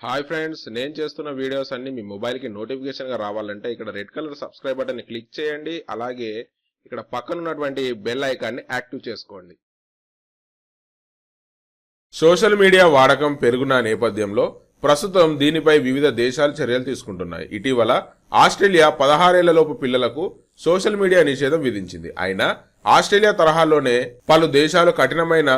Hi friends నేను చేస్తున్న videos అన్ని మీ మొబైల్కి నోటిఫికేషన్గా రావాలంటే ఇక్కడ రెడ్ కలర్ సబ్స్క్రైబ్ బటన్ని క్లిక్ చేయండి అలాగే ఇక్కడ పక్కన ఉన్నటువంటి బెల్ ఐకాన్ని యాక్టివ్ చేసుకోండి. సోషల్ మీడియా వాడకం పెరుగున్న నేపథ్యంలో ప్రస్తుతం దీనిపై వివిధ దేశాలు చర్యలు తీసుకుంటున్నాయి. ఇటీవల ఆస్ట్రేలియా పదహారేళ్ళలోపు పిల్లలకు సోషల్ మీడియా నిషేధం విధించింది. అయినా ఆస్ట్రేలియా తరహాలోనే పలు దేశాలు కఠినమైన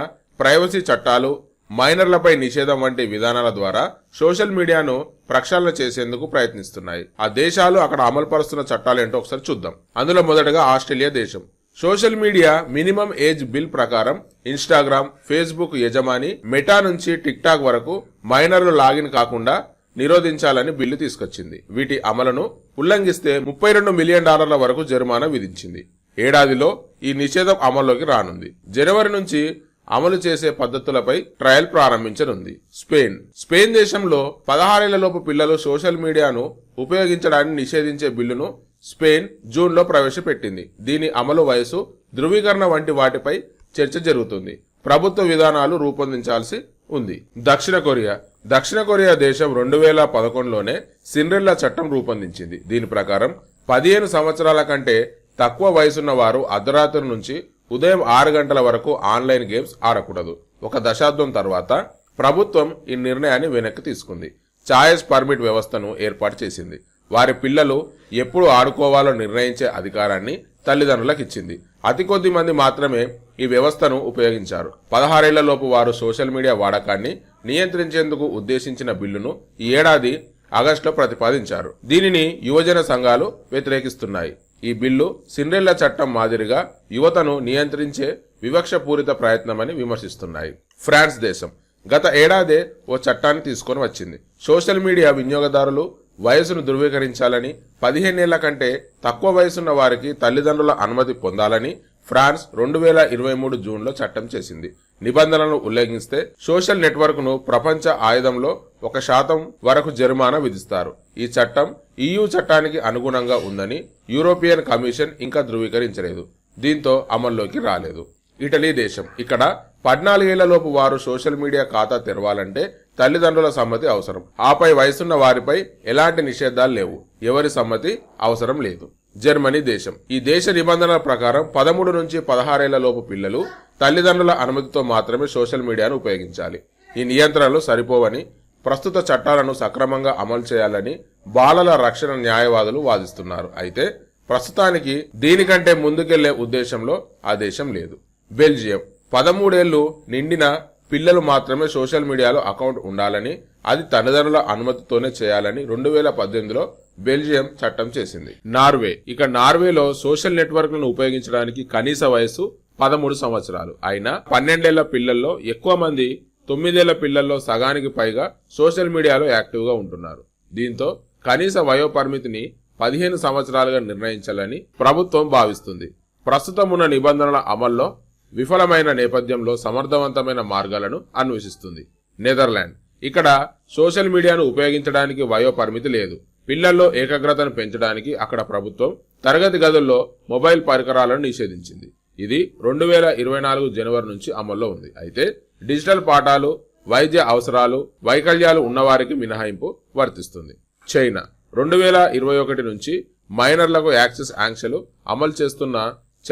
ప్రైవసీ చట్టాలు మైనర్లపై నిషేధం వంటి విధానాల ద్వారా సోషల్ మీడియాను ప్రక్షాళన చేసేందుకు ప్రయత్నిస్తున్నాయి. ఆ దేశాలు అక్కడ అమలు పరుస్తున్న చట్టాలు ఏంటో ఒకసారి చూద్దాం. అందులో మొదటగా ఆస్ట్రేలియా దేశం. Social media minimum age bill ప్రకారం ఇన్స్టాగ్రామ్ ఫేస్బుక్ యజమాని మెటా నుంచి టిక్ టాక్ వరకు మైనర్లు లాగిన్ కాకుండా నిరోధించాలని బిల్లు తీసుకొచ్చింది. వీటి అమలును ఉల్లంఘిస్తే ముప్పై రెండు మిలియన్ డాలర్ల వరకు జరిమానా విధించింది. ఏడాదిలో ఈ నిషేధం అమల్లోకి రానుంది. జనవరి నుంచి అమలు చేసే పద్ధతులపై ట్రయల్ ప్రారంభించనుంది. స్పెయిన్. స్పెయిన్ దేశంలో పదహారేళ్ళలోపు పిల్లలు సోషల్ మీడియాను ఉపయోగించడాన్ని నిషేధించే బిల్లును స్పెయిన్ జూన్లో ప్రవేశపెట్టింది. దీని అమలు వయసు ధృవీకరణ వంటి వాటిపై చర్చ జరుగుతుంది. ప్రభుత్వ విధానాలు రూపొందించాల్సి ఉంది. దక్షిణ కొరియా. దక్షిణ కొరియా దేశం రెండు వేల పదకొండులోనే సిండ్రెల్లా చట్టం రూపొందించింది. దీని ప్రకారం పదిహేను సంవత్సరాల కంటే తక్కువ వయసున్న వారు అర్ధరాత్రి నుంచి ఉదయం ఆరు గంటల వరకు ఆన్లైన్ గేమ్స్ ఆడకూడదు. ఒక దశాబ్దం తర్వాత ప్రభుత్వం ఈ నిర్ణయాన్ని వెనక్కి తీసుకుంది. ఛాయస్ పర్మిట్ వ్యవస్థను ఏర్పాటు చేసింది. వారి పిల్లలు ఎప్పుడు ఆడుకోవాలో నిర్ణయించే అధికారాన్ని తల్లిదండ్రులకు ఇచ్చింది. అతి కొద్ది మంది మాత్రమే ఈ వ్యవస్థను ఉపయోగించారు. పదహారేళ్ళలోపు వారు సోషల్ మీడియా వాడకాన్ని నియంత్రించేందుకు ఉద్దేశించిన బిల్లును ఈ ఏడాది ఆగస్టులో ప్రతిపాదించారు. దీనిని యువజన సంఘాలు వ్యతిరేకిస్తున్నాయి. ఈ బిల్లు సిండ్రెల్లా చట్టం మాదిరిగా యువతను నియంత్రించే వివక్షపూరిత ప్రయత్నమని విమర్శిస్తున్నాయి. ఫ్రాన్స్ దేశం. గత ఏడాదే ఓ చట్టాన్ని తీసుకొని వచ్చింది. సోషల్ మీడియా వినియోగదారులు వయసును ధృవీకరించాలని పదిహేనేళ్ళ కంటే తక్కువ వయసున్న వారికి తల్లిదండ్రుల అనుమతి పొందాలని ఫ్రాన్స్ రెండు వేల ఇరవై మూడు జూన్లో చట్టం చేసింది. నిబంధనలను ఉల్లంఘిస్తే సోషల్ నెట్వర్క్ను ప్రపంచ ఆయుధంలో ఒక శాతం వరకు జరిమానా విధిస్తారు. ఈ చట్టం ఈయూ చట్టానికి అనుగుణంగా ఉందని యూరోపియన్ కమిషన్ ఇంకా ధృవీకరించలేదు. దీంతో అమల్లోకి రాలేదు. ఇటలీ దేశం. ఇక్కడ పద్నాలుగేళ్ళలోపు వారు సోషల్ మీడియా ఖాతా తెరవాలంటే తల్లిదండ్రుల సమ్మతి అవసరం. ఆపై వయసున్న వారిపై ఎలాంటి నిషేధాలు లేవు. ఎవరి సమ్మతి అవసరం లేదు. జర్మనీ దేశం. ఈ దేశ నిబంధనల ప్రకారం పదమూడు నుంచి పదహారేళ్ళ లోపు పిల్లలు తల్లిదండ్రుల అనుమతితో మాత్రమే సోషల్ మీడియాను ఉపయోగించాలి. ఈ నియంత్రణలు సరిపోవని ప్రస్తుత చట్టాలను సక్రమంగా అమలు చేయాలని బాలల రక్షణ న్యాయవాదులు వాదిస్తున్నారు. అయితే ప్రస్తుతానికి దీనికంటే ముందుకెళ్ళే ఉద్దేశంలో ఆ దేశం లేదు. బెల్జియం. పదమూడేళ్ళు నిండిన పిల్లలు మాత్రమే సోషల్ మీడియాలో అకౌంట్ ఉండాలని అది తల్లిదండ్రుల అనుమతితోనే చేయాలని రెండు వేల పద్దెనిమిదిలో బెల్జియం చట్టం చేసింది. నార్వే. ఇక నార్వేలో సోషల్ నెట్వర్క్లను ఉపయోగించడానికి కనీస వయసు పదమూడు సంవత్సరాలు. అయినా పన్నెండేళ్ళ పిల్లల్లో ఎక్కువ మంది తొమ్మిదేళ్ళ పిల్లల్లో సగానికి పైగా సోషల్ మీడియాలో యాక్టివ్గా ఉంటున్నారు. దీంతో కనీస వయో పరిమితిని పదిహేను సంవత్సరాలుగా నిర్ణయించాలని ప్రభుత్వం భావిస్తుంది. ప్రస్తుతం ఉన్న నిబంధనల అమల్లో విఫలమైన నేపథ్యంలో సమర్థవంతమైన మార్గాలను అన్వేషిస్తుంది. నెదర్లాండ్. ఇక్కడ సోషల్ మీడియాను ఉపయోగించడానికి వయో పరిమితి లేదు. పిల్లల్లో ఏకాగ్రతను పెంచడానికి అక్కడ ప్రభుత్వం తరగతి గదుల్లో మొబైల్ పరికరాలను నిషేధించింది. ఇది రెండు వేల ఇరవై నాలుగు జనవరి నుంచి అమల్లో ఉంది. అయితే డిజిటల్ పాఠాలు వైద్య అవసరాలు వైకల్యాలు ఉన్నవారికి మినహాయింపు వర్తిస్తుంది. చైనా రెండు వేల ఇరవై ఒకటి నుంచి మైనర్లకు యాక్సెస్ ఆంక్షలు అమలు చేస్తున్న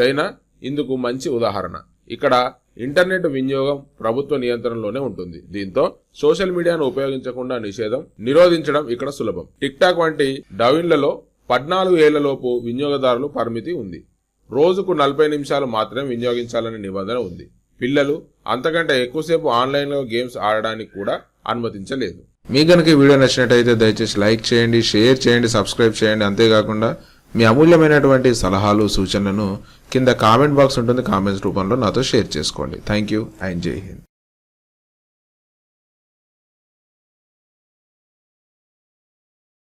చైనా ఇందుకు మంచి ఉదాహరణ. ఇక్కడ ఇంటర్నెట్ వినియోగం ప్రభుత్వ నియంత్రణలోనే ఉంటుంది. దీంతో సోషల్ మీడియాను ఉపయోగించకుండా నిషేధం నిరోధించడం ఇక్కడ సులభం. టిక్టాక్ వంటి డవిన్లలో పద్నాలుగు ఏళ్ళలోపు వినియోగదారులు పరిమితి ఉంది. రోజుకు నలభై నిమిషాలు మాత్రమే వినియోగించాలనే నిబంధన ఉంది. పిల్లలు అంతకంటే ఎక్కువసేపు ఆన్లైన్లో గేమ్స్ ఆడడానికి కూడా అనుమతించలేదు. మీ కనుక వీడియో నచ్చినట్టయితే దయచేసి లైక్ చేయండి షేర్ చేయండి సబ్స్క్రైబ్ చేయండి. అంతేకాకుండా మీ అమూల్యమైనటువంటి సలహాలు సూచనలను కింద కామెంట్ బాక్స్ ఉంటుంది. కామెంట్స్ రూపంలో నాతో షేర్ చేసుకోండి. Thank you. అండ్ జై హింద్.